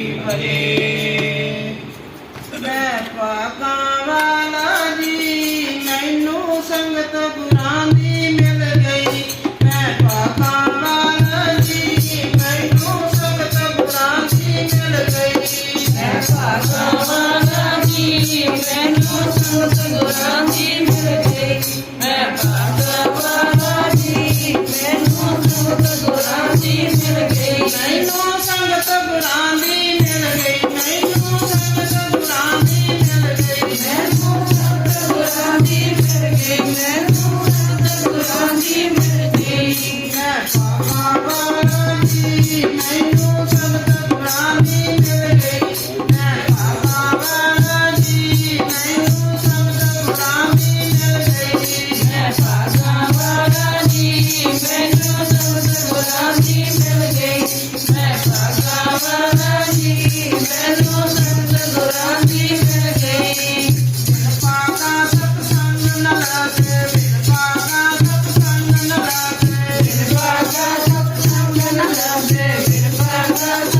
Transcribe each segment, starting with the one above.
हरे मैं पाका ਮਿਲ ਗਈ ਮੈਨੂੰ ਸੰਗਤ ਬੁਲਾਉਂਦੀ ਮਿਲ ਗਈ ਮੈਨੂੰ ਸੰਗਤ ਬੁਲਾਉਂਦੀ ਮਿਲ ਗਈ ਮੈਨੂੰ ਸੰਗਤ ਬੁਲਾਉਂਦੀ ਮਿਲ ਗਈ Bye.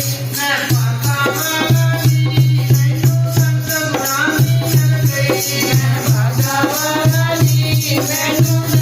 Thank you.